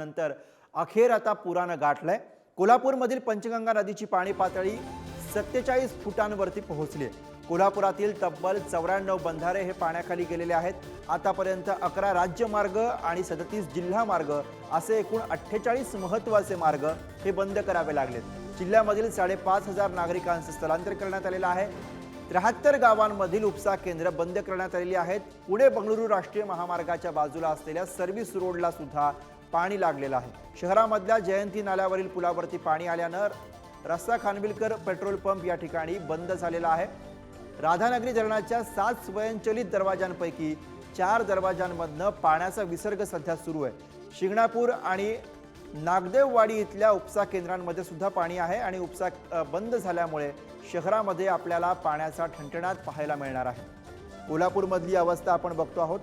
दिवसांनंतर अखेर आता पुरानं गाठलंय. कोल्हापूरमधील पंचगंगा नदीची पाणी पातळी सत्तेचाळीस फुटांवरती पोहोचली. आहे कोल्हापुरातील तब्बल चौऱ्याण्णव बंधारे हे पाण्याखाली गेलेले आहेत. आतापर्यंत अकरा राज्यमार्ग आणि सदतीस जिल्हा मार्ग असे एकूण अठ्ठेचाळीस महत्त्वाचे मार्ग हे बंद करावे लागलेत. जिल्ह्यामधील साडेपाच हजार नागरिकांचं स्थलांतर करण्यात आलेलं आहे. त्र्याहत्तर गावांमधील उपसा केंद्र बंद करण्यात आलेली आहेत. पुणे बंगळुरू राष्ट्रीय महामार्गाच्या बाजूला असलेल्या सर्व्हिस रोडला सुद्धा पाणी लागलेलं आहे. शहरामधल्या जयंती नाल्यावरील पुलावरती पाणी आल्यानं रस्ता खानविलकर पेट्रोल पंप या ठिकाणी बंद झालेला आहे. राधानगरी धरणाच्या सात स्वयंचलित दरवाजांपैकी चार दरवाजांमधनं पाण्याचा विसर्ग सध्या सुरू आहे. शिंगणापूर आणि नागदेववाडी इथल्या उपसा केंद्रांमध्ये सुद्धा पाणी आहे आणि उपसा बंद झाल्यामुळे शहरामध्ये आपल्याला पाण्याचा ठणठणाट पाहायला मिळणार आहे. कोल्हापूरमधली अवस्था आपण बघतो आहोत.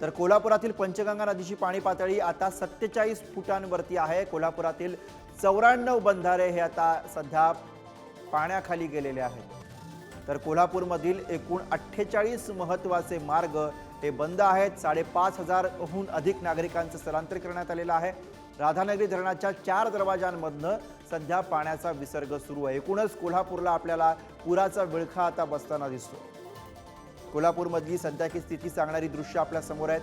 तर कोल्हापुरातील पंचगंगा नदीची पाणी पातळी आता सत्तेचाळीस फुटांवरती आहे. कोल्हापुरातील चौऱ्याण्णव बंधारे हे आता सध्या पाण्याखाली गेलेले आहेत. तर कोल्हापूरमधील एकूण अठ्ठेचाळीस महत्त्वाचे मार्ग हे बंद आहेत. साडेपाच हजारहून अधिक नागरिकांचं स्थलांतर करण्यात आलेलं आहे. राधानगरी धरणाच्या चार दरवाजांमधनं सध्या पाण्याचा विसर्ग सुरू आहे. एकूणच कोल्हापूरला आपल्याला पुराचा विळखा आता बसताना दिसतो कोल्हापूरमधली सध्याची स्थिती सांगणारी दृश्य आपल्यासमोर आहेत.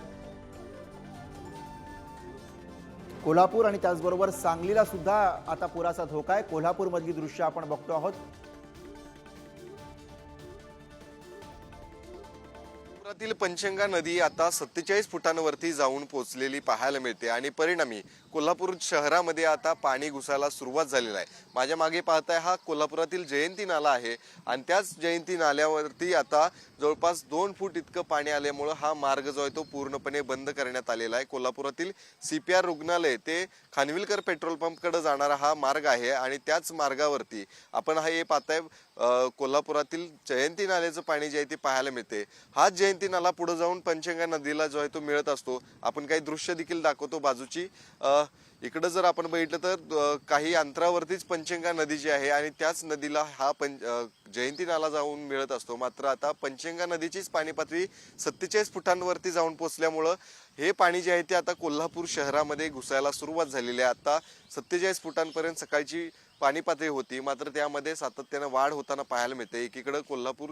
कोल्हापूर आणि त्याचबरोबर सांगलीला सुद्धा आता पुराचा धोका आहे. कोल्हापूरमधली दृश्य आपण बघतो आहोत. शहरातील पंचंगा नदी आता सत्तेचाळीस फुटांवरती जाऊन पोहोचलेली पाहायला मिळते आणि परिणामी कोल्हापूर शहरामध्ये आता पाणी घुसायला सुरुवात झालेला आहे. माझ्या मागे पाहताय हा कोल्हापुरातील जयंती नाला आहे आणि त्याच जयंती नाल्यावरती आता जवळपास दोन फूट इतकं पाणी आल्यामुळं हा मार्ग जो आहे तो पूर्णपणे बंद करण्यात आलेला आहे. कोल्हापुरातील सी पी आर रुग्णालय ते खानविलकर पेट्रोल पंपकडे जाणारा हा मार्ग आहे आणि त्याच मार्गावरती आपण हा हे पाहताय कोल्हापुरातील जयंती नाल्याचं पाणी जे आहे ते पाहायला मिळते. हाच जयंती नाला पुढे जाऊन पंचगंगा नदीला जो आहे तो मिळत असतो. आपण काही दृश्य देखील दाखवतो बाजूची. इकडं जर आपण बघितलं तर काही अंतरावरतीच पंचगंगा नदी जी आहे आणि त्याच नदीला हा पंच जयंती नाला जाऊन मिळत असतो. मात्र आता पंचगंगा नदीचीच पाणी पातळी सत्तेचाळीस फुटांवरती जाऊन पोचल्यामुळं हे पाणी जे आहे ते आता कोल्हापूर शहरामध्ये घुसायला सुरुवात झालेली आहे. आता सत्तेचाळीस फुटांपर्यंत सकाळची पाणी पातळी होती. मात्र त्यामध्ये सातत्यानं वाढ होताना पाहायला मिळते. एकीकडे कोल्हापूर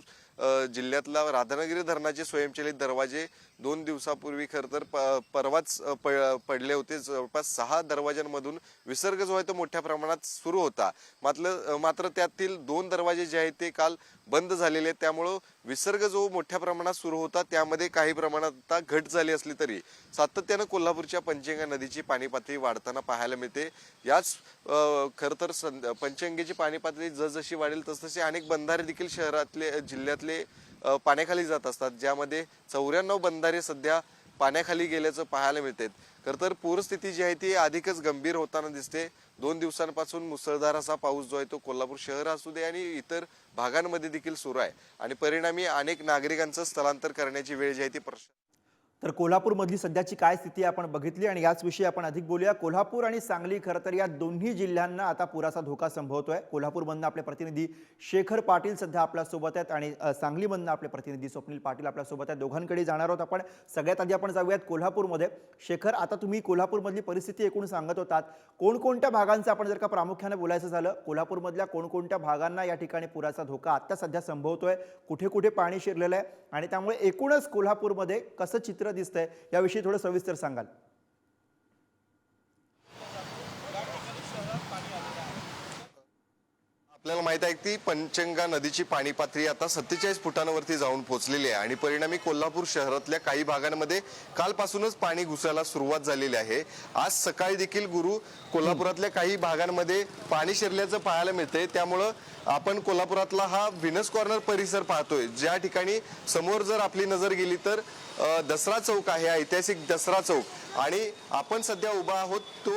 जिल्ह्यातला राधानगरी धरणाचे स्वयंचलित दरवाजे दोन दिवसापूर्वी खरं तर प- परवाच प- पडले होते. जवळपास सहा दरवाज्यांमधून विसर्ग जो आहे तो मोठ्या प्रमाणात सुरू होता. मात्र मात्र त्यातील दोन दरवाजे जे आहेत ते काल बंद झालेले आहेत. त्यामुळं विसर्ग जो मोठ्या प्रमाणात सुरू होता त्यामध्ये काही प्रमाणात आता घट झाली असली तरी सातत्यानं कोल्हापूरच्या पंचगंगा नदीची पाणी पातळी वाढताना पाहायला मिळते. याच खरं तर पंचगंगेची पाणी पातळी जसजशी वाढेल तसतसे अनेक बंधारे देखील शहरातले जिल्ह्यातले पाण्याखाली जात असतात. ज्यामध्ये चौऱ्याण्णव बंधारे सध्या पाण्याखाली गेल्याचं पाहायला मिळते खरं तर पूरस्थिती जी आहे ती अधिकच गंभीर होताना दिसते. दोन दिवसांपासून मुसळधार असा पाऊस जो आहे तो कोल्हापूर शहर असू दे आणि इतर भागांमध्ये देखील सुरू आहे. आणि परिणामी अनेक नागरिकांचं स्थलांतर करण्याची वेळ जी आहे ती प्रश्न तर कोल्हापूरमधली सध्याची काय स्थिती आपण बघितली आणि याच विषयी आपण अधिक बोलूया. कोल्हापूर आणि सांगली खरं तर या दोन्ही जिल्ह्यांना आता पुराचा धोका संभवतोय. कोल्हापूरमधनं आपले प्रतिनिधी शेखर पाटील सध्या आपल्यासोबत आहेत आणि सांगलीमधनं आपले प्रतिनिधी स्वप्नील पाटील आपल्यासोबत आहेत. दोघांकडे जाणार आहोत आपण. सगळ्यात आधी आपण जाऊयात कोल्हापूरमध्ये. शेखर आता तुम्ही कोल्हापूरमधली परिस्थिती एकूण सांगत होतात. कोणकोणत्या भागांचं आपण जर का प्रामुख्याने बोलायचं झालं कोल्हापूरमधल्या कोणकोणत्या भागांना या ठिकाणी पुराचा धोका आत्ता सध्या संभवतोय? कुठे कुठे पाणी शिरलेलं आहे? आणि त्यामुळे एकूणच कोल्हापूरमध्ये कसं चित्र दिसतंय याविषयी थोडं सविस्तर सांगाल. आपल्याला माहीत आहे की पंचंगा नदीची पाणी पातळी आता सत्तेचाळीस फुटांवरती जाऊन पोहोचलेली आहे आणि परिणामी कोल्हापूर शहरातल्या काही भागांमध्ये कालपासूनच पाणी घुसायला सुरुवात झालेली आहे. आज सकाळी देखील गुरु कोल्हापुरातल्या काही भागांमध्ये पाणी शिरल्याचं पाहायला मिळतंय. त्यामुळं आपण कोल्हापुरातला हा व्हिनस कॉर्नर परिसर पाहतोय. ज्या ठिकाणी समोर जर आपली नजर गेली तर दसरा चौक आहे ऐतिहासिक दसरा चौक. आणि आपण सध्या उभा आहोत तो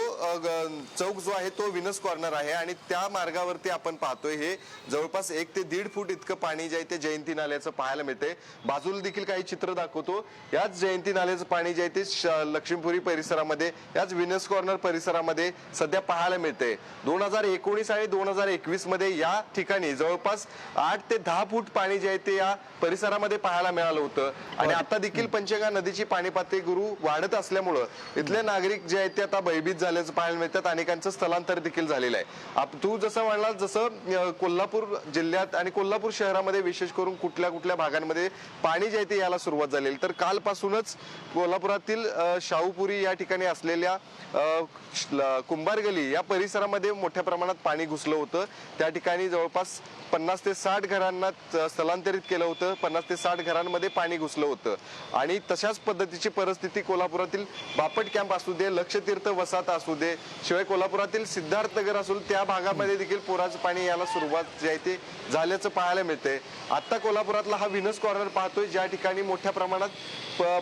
चौक जो आहे तो विनस कॉर्नर आहे आणि त्या मार्गावरती आपण पाहतोय हे जवळपास एक ते दीड फूट इतकं पाणी जे आहे ते जयंती नाल्याचं पाहायला मिळते बाजूला देखील काही चित्र दाखवतो. याच जयंती नाल्याचं पाणी जे आहे ते श- लक्ष्मीपुरी परिसरामध्ये याच विनस कॉर्नर परिसरामध्ये सध्या पाहायला मिळते दोन हजार एकोणीस आणि दोन हजार एकवीसमध्ये या ठिकाणी जवळपास आठ ते दहा फूट पाणी जे आहे ते या परिसरामध्ये पाहायला मिळालं होतं. आणि आता देखील पंचगंगा नदीची पाणी पातळी गुरु वाढत असल्यामुळं इथले नागरिक जे आहेत ते आता भयभीत झाल्याचं पाहायला मिळतात अनेकांचं स्थलांतर देखील झालेलं आहे. तू जसं म्हणला जसं कोल्हापूर जिल्ह्यात आणि कोल्हापूर शहरामध्ये विशेष करून कुठल्या कुठल्या भागांमध्ये पाणी जे आहे ते यायला सुरुवात झालेली तर कालपासूनच कोल्हापुरातील शाहूपुरी या ठिकाणी असलेल्या अं, श- ल- कुंभार गली या परिसरामध्ये मोठ्या प्रमाणात पाणी घुसलं होतं. त्या ठिकाणी जवळपास पन्नास ते साठ घरांना स्थलांतरित केलं होतं. पन्नास ते साठ घरांमध्ये पाणी घुसलं होतं. आणि तशाच पद्धतीची परिस्थिती कोल्हापुरातील बापट कॅम्प असू दे लक्षतीर्थ वसाहत असू दे शिवाय कोल्हापुरातील सिद्धार्थनगर असू त्या भागामध्ये देखील पुराचं पाणी यायला सुरुवात जी आहे ते झाल्याचं पाहायला मिळते आता कोल्हापुरातला हा विनस कॉर्नर पाहतोय. ज्या ठिकाणी मोठ्या प्रमाणात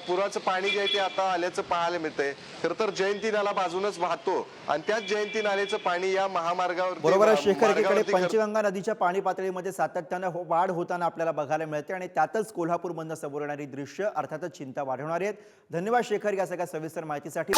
पुराचं पाणी जे आहे ते आता आल्याचं पाहायला मिळतंय. खरं तर जयंती नाला बाजूनच वाहतो. आणि त्याच जयंती नाल्याचं पाणी या महामार्गावर बरोबर शेखर पंचगंगा नदीच्या पाणी पातळीमध्ये सातत्यानं हो वाढ होताना आपल्याला बघायला मिळते आणि त्यातच कोल्हापूरमधनं समोर येणारी दृश्य अर्थातच चिंता वाढवणारी आहेत. धन्यवाद शेखर या सगळ्या सविस्तर माहितीसाठी.